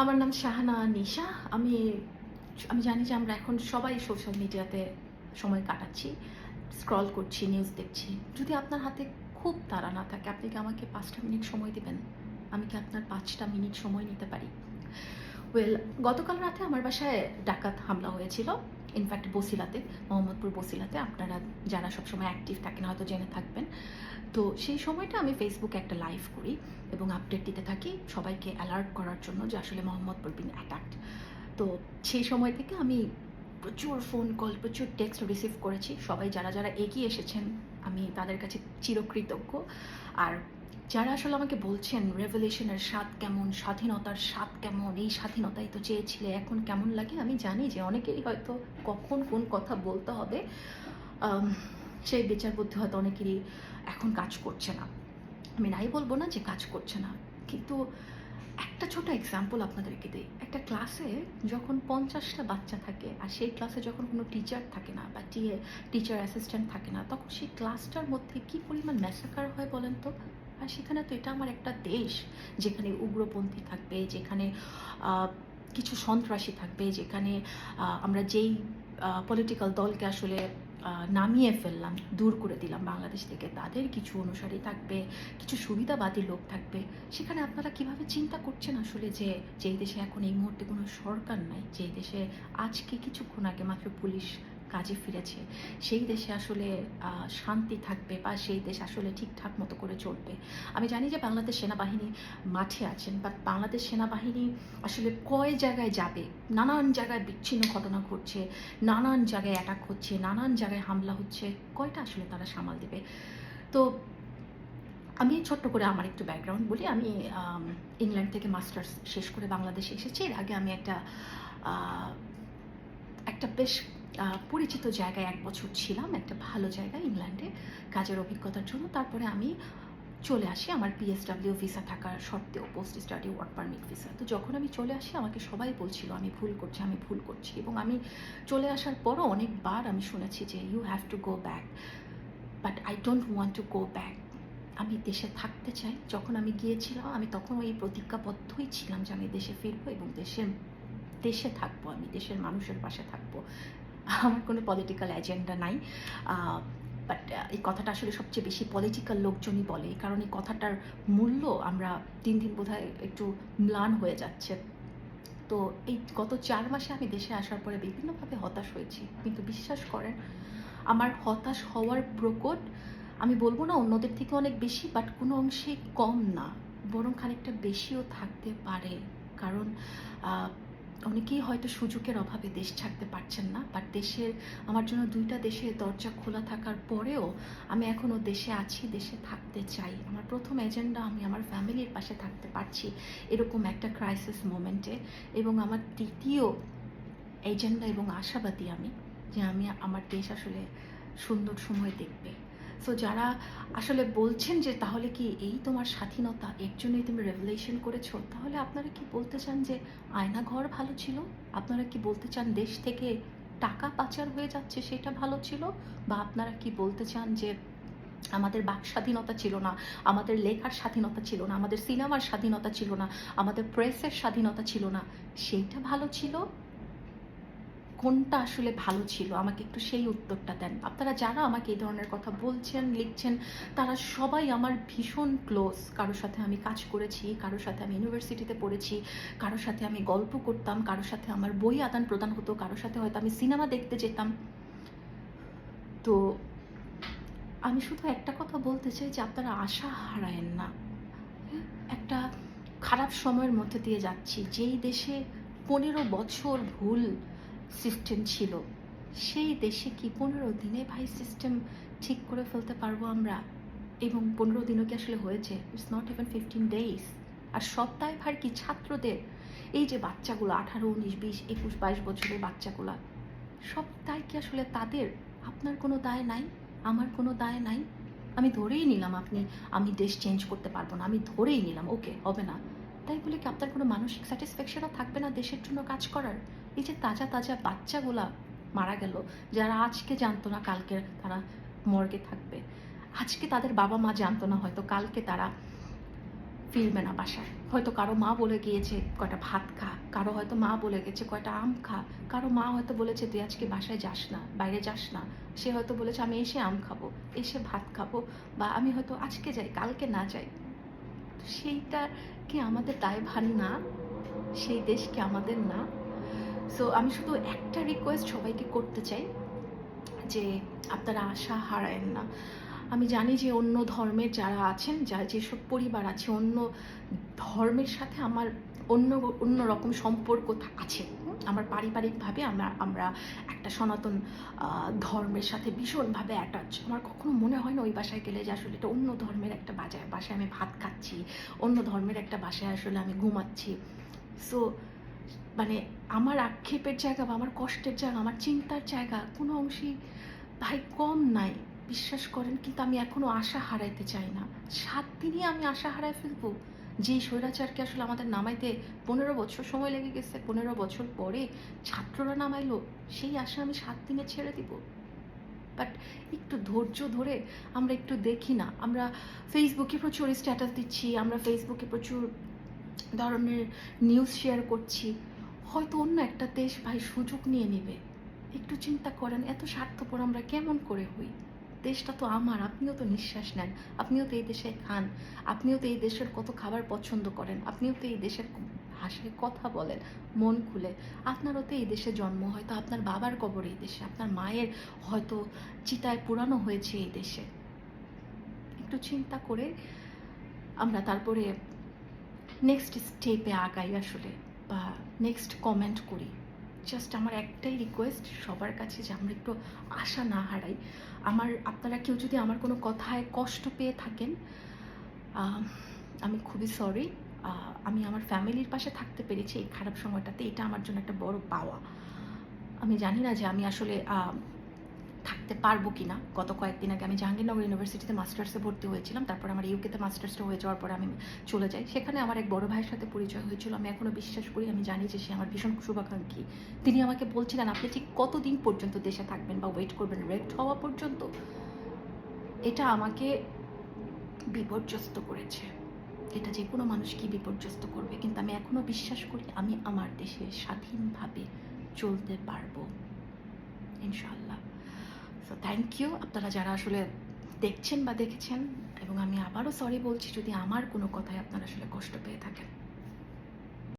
আমার নাম শাহানা নিশা। আমি আমি জানি যে আমরা এখন সবাই সোশ্যাল মিডিয়াতে সময় কাটাচ্ছি স্ক্রল করছি নিউজ দেখছি। যদি আপনার হাতে খুব তাড়া না থাকে, আপনি কি আমাকে পাঁচটা মিনিট সময় দিবেন? আমি কি আপনার পাঁচটা মিনিট সময় নিতে পারি? ওয়েল গতকাল রাতে আমার বাসায় ডাকাত হামলা হয়েছিল। ইনফ্যাক্ট বসিলাতে, মোহাম্মদপুর বসিলাতে। আপনারা যারা সবসময় অ্যাক্টিভ থাকেন, হয়তো জেনে থাকবেন। তো সেই সময়টা আমি ফেসবুকে একটা লাইভ করি এবং আপডেট দিতে থাকি সবাইকে অ্যালার্ট করার জন্য যে আসলে মোহাম্মদপুর পরবিন অ্যাটাকড তো সেই সময় থেকে আমি প্রচুর ফোন কল প্রচুর টেক্সট রিসিভ করেছি। সবাই যারা যারা এগিয়ে এসেছেন, আমি তাদের কাছে চিরকৃতজ্ঞ। আর যারা আসলে আমাকে বলছেন রেভলিউশনের স্বাদ কেমন, স্বাধীনতার স্বাদ কেমন, এই স্বাধীনতাই তো চেয়েছিলে, এখন কেমন লাগে? আমি জানি যে অনেকেরই হয়তো কখন কোন কথা বলতে হবে। সেই বিচার বুদ্ধি হয়তো অনেকেরই এখন কাজ করছে না। আমি নাই বলব না যে কাজ করছে না, কিন্তু একটা ছোট এক্সাম্পল আপনাদেরকে দিই। একটা ক্লাসে যখন পঞ্চাশটা বাচ্চা থাকে আর সেই ক্লাসে যখন কোনো টিচার থাকে না বা টিএ টিচার অ্যাসিস্ট্যান্ট থাকে না, তখন সেই ক্লাসটার মধ্যে কি পরিমাণ ম্যাসাকার হয় বলেন তো? আর সেখানে তো এটা আমার একটা দেশ, যেখানে উগ্রপন্থী থাকবে, যেখানে কিছু সন্ত্রাসী থাকবে, যেখানে আমরা যেই পলিটিক্যাল দলকে আসলে নামিয়ে ফেললাম, দূর করে দিলাম বাংলাদেশ থেকে। তাদের কিছু অনুসারী থাকবে, কিছু সুবিধাবাদী লোক থাকবে। সেখানে আপনারা কীভাবে চিন্তা করছেন আসলে যে, যেই দেশে এখন এই মুহূর্তে কোনো সরকার নাই, যেই দেশে আজকে কিছুক্ষণ আগে মাত্র পুলিশ কাজে ফিরেছে। সেই দেশে আসলে শান্তি থাকবে বা সেই দেশ আসলে ঠিকঠাক মতো করে চলবে। আমি জানি যে বাংলাদেশ সেনাবাহিনী মাঠে আছেন বাট বাংলাদেশ সেনাবাহিনী আসলে কয় জায়গায় যাবে? নানান জায়গায় বিচ্ছিন্ন ঘটনা ঘটছে, নানান জায়গায় অ্যাটাক হচ্ছে, নানান জায়গায় হামলা হচ্ছে, কয়টা আসলে তারা সামাল দেবে? তো আমি ছোট্ট করে আমার একটু ব্যাকগ্রাউন্ড বলি। আমি ইংল্যান্ড থেকে মাস্টার্স শেষ করে বাংলাদেশে এসেছি। এর আগে আমি একটা একটা বেশ পরিচিত জায়গায় এক বছর ছিলাম, একটা ভালো জায়গা ইংল্যান্ডে কাজের অভিজ্ঞতার জন্য। তারপরে আমি চলে আসি আমার পিএসডাব্লিউ ভিসা থাকার সত্ত্বেও post study work permit visa তো যখন আমি চলে আসি, আমাকে সবাই বলছিল, আমি ভুল করছি, আমি ভুল করছি। এবং আমি চলে আসার পরও অনেকবার আমি শুনেছি যে you have to go back but I don't want to go back আমি দেশে থাকতে চাই। যখন আমি গিয়েছিলাম, আমি তখন ওই প্রতিজ্ঞাবদ্ধই ছিলাম যে, আমি দেশে ফিরবো এবং দেশের, দেশে থাকব, আমি দেশের মানুষের পাশে থাকব। আমার কোনো পলিটিক্যাল এজেন্ডা নাই। বাট এই কথাটা আসলে সবচেয়ে বেশি পলিটিক্যাল লোকজনই বলে। এই কারণে কথাটার মূল্য আমরা দিন দিন বোধহয় একটু ম্লান হয়ে যাচ্ছে। তো এই গত চার মাসে আমি দেশে আসার পরে বিভিন্নভাবে হতাশ হয়েছি। কিন্তু বিশ্বাস করেন, আমার হতাশ হওয়ার প্রকট আমি বলব না অন্যদের থেকে অনেক বেশি বাট কোনো অংশে কম না। বরং খানিকটা বেশিও থাকতে পারে। কারণ অনেকেই হয়তো সুযোগের অভাবে দেশ ছাড়তে পারছেন না বাট দেশের, আমার জন্য দুইটা দেশের দরজা খোলা থাকার পরেও আমি এখনও দেশে আছি, দেশে থাকতে চাই। আমার প্রথম এজেন্ডা আমি আমার ফ্যামিলির পাশে থাকতে পারছি এরকম একটা ক্রাইসিস মোমেন্টে এবং আমার দ্বিতীয় এজেন্ডা এবং আশাবাদী আমি যে আমি আমার দেশ আসলে সুন্দর সময় দেখবে। সো যারা আসলে বলছেন যে তাহলে কি এই তোমার স্বাধীনতা, এর জন্যই তুমি রেভলিউশন করেছ? তাহলে আপনারা কি বলতে চান যে আয়না ঘর ভালো ছিল? আপনারা কি বলতে চান দেশ থেকে টাকা পাচার হয়ে যাচ্ছে সেটা ভালো ছিল? বা আপনারা কি বলতে চান যে আমাদের বাক স্বাধীনতা ছিল না, আমাদের লেখার স্বাধীনতা ছিল না, আমাদের সিনেমার স্বাধীনতা ছিল না, আমাদের প্রেসের স্বাধীনতা ছিল না, সেইটা ভালো ছিল? কোনটা আসলে ভালো ছিল? আমাকে একটু সেই উত্তরটা দেন। আপনারা যারা আমাকে এই ধরনের কথা বলছেন, লিখছেন, তারা সবাই আমার ভীষণ ক্লোজ। কারোর সাথে আমি কাজ করেছি, কারোর সাথে আমি ইউনিভার্সিটিতে পড়েছি, কারোর সাথে আমি গল্প করতাম, কারোর সাথে আমার বই আদান প্রদান হতো, কারোর সাথে হয়তো আমি সিনেমা দেখতে যেতাম। তো আমি শুধু একটা কথা বলতে চাই যে আপনারা আশা হারায়েন না? একটা খারাপ সময়ের মধ্যে দিয়ে যাচ্ছি। যেই দেশে পনেরো বছর ভুল সিস্টেম ছিল। সেই দেশে কি পনেরো দিনে ভাই সিস্টেম ঠিক করে ফেলতে পারব আমরা? এবং পনেরো দিনও কি আসলে হয়েছে? It's not even fifteen days আর সপ্তাহে ভার কি ছাত্রদের? এই যে বাচ্চাগুলো, আঠারো, উনিশ, বিশ, একুশ, বাইশ বছরের বাচ্চাগুলা দায় কি আসলে তাদের? আপনার কোনো দায় নাই? আমার কোনো দায় নাই? আমি ধরেই নিলাম আপনি, আমি দেশ চেঞ্জ করতে পারব না, আমি ধরেই নিলাম ওকে হবে না। তাই বলে কি আপনার কোনো মানসিক স্যাটিসফ্যাকশনও থাকবে না দেশের জন্য কাজ করার? এই যে তাজা তাজা বাচ্চাগুলা মারা গেল, যারা আজকে জানতো না কালকে তারা মর্গে থাকবে। আজকে তাদের বাবা মা জানতো না, হয়তো কালকে তারা ফিরবে না বাসায়। হয়তো কারও মা বলে গিয়েছে, কয়টা ভাত খা। কারও হয়তো মা বলে গেছে, কয়টা আম খা। কারও মা হয়তো বলেছে, তুই আজকে বাসায় যাস না, বাইরে যাস না। সে হয়তো বলেছে, আমি এসে আম খাব, এসে ভাত খাব বা আমি হয়তো আজকে যাই, কালকে না যাই। সেইটা কি আমাদের দায়ভার না? সেই দেশ কি আমাদের না? সো আমি শুধু একটা রিকোয়েস্ট সবাইকে করতে চাই যে আপনারা আশা হারায়েন না। আমি জানি যে অন্য ধর্মের যারা আছেন, যারা যেসব পরিবার আছে, অন্য ধর্মের সাথে আমার অন্য অন্য রকম সম্পর্ক আছে। আমার পারিবারিকভাবে আমরা আমরা একটা সনাতন ধর্মের সাথে ভীষণভাবে অ্যাটাচ আমার কখনো মনে হয় না ওই বাসায় গেলে যে আসলে এটা অন্য ধর্মের একটা বাজায়, বাসায় আমি ভাত খাচ্ছি, অন্য ধর্মের একটা বাসায় আসলে আমি ঘুমাচ্ছি। সো মানে আমার আক্ষেপের জায়গা বা আমার কষ্টের জায়গা, আমার চিন্তার জায়গা কোনো অংশেই ভাই কম নাই। বিশ্বাস করেন, কিন্তু আমি এখনও আশা হারাইতে চাই না। সাত দিনই আমি আশা হারাই ফেলব। যেই স্বৈরাচারকে আসলে আমাদের নামাইতে পনেরো বছর সময় লেগে গেছে, পনেরো বছর পরে ছাত্ররা নামাইলো, সেই আশা আমি সাত দিনে ছেড়ে দিব। বাট একটু ধৈর্য ধরে আমরা একটু দেখি না। আমরা ফেসবুকে প্রচুর স্ট্যাটাস দিচ্ছি, আমরা ফেসবুকে প্রচুর ধরনের নিউজ শেয়ার করছি। হয়তো অন্য একটা দেশ ভাই সুযোগ নিয়ে নেবে। একটু চিন্তা করেন, এত স্বার্থপর আমরা কেমন করে হই? দেশটা তো আমার, আপনিও তো নিঃশ্বাস নেন, আপনিও তো এই দেশে খান, আপনিও তো এই দেশের কত খাবার পছন্দ করেন, আপনিও তো এই দেশের ভাষায় কথা বলেন, মন খুলে। আপনারও তো এই দেশে জন্ম, হয়তো আপনার বাবার কবর এই দেশে, আপনার মায়ের হয়তো চিতায় পুরানো হয়েছে এই দেশে। একটু চিন্তা করে আমরা তারপরে নেক্সট স্টেপে আগাই আসলে। বা নেক্সট কমেন্ট করি। জাস্ট আমার একটাই রিকোয়েস্ট সবার কাছে যে আমরা একটু আশা না হারাই। আমার, আপনারা কেউ যদি আমার কোনো কথায় কষ্ট পেয়ে থাকেন আমি খুবই সরি আমি আমার ফ্যামিলির পাশে থাকতে পেরেছি এই খারাপ সময়টাতে। এটা আমার জন্য একটা বড় পাওয়া। আমি জানি না যে আমি আসলে থাকতে পারব কি না গত কয়েকদিন আগে আমি জাহাঙ্গীরনগর ইউনিভার্সিটিতে মাস্টার্সে ভর্তি হয়েছিলাম, তারপর আমার ইউকেতে মাস্টার্সটা হয়ে যাওয়ার পর আমি চলে যাই। সেখানে আমার এক বড় ভাইয়ের সাথে পরিচয় হয়েছিল, আমি এখনও বিশ্বাস করি, আমি জানি যে সে আমার ভীষণ শুভাকাঙ্ক্ষী। তিনি আমাকে বলছিলেন, আপনি ঠিক কতদিন পর্যন্ত দেশে থাকবেন বা ওয়েট করবেন? রেক্ট হওয়া পর্যন্ত? এটা আমাকে বিপর্যস্ত করেছে। এটা যে কোনো মানুষকে বিপর্যস্ত করবে, কিন্তু আমি এখনও বিশ্বাস করি আমি আমার দেশে স্বাধীনভাবে চলতে পারব। ইনশাল্লাহ সো থ্যাংক ইউ আপনারা যারা আসলে দেখছেন বা দেখেছেন, এবং আমি আবারও সরি বলছি, যদি আমার কোনো কথায় আপনারা আসলে কষ্ট পেয়ে থাকেন।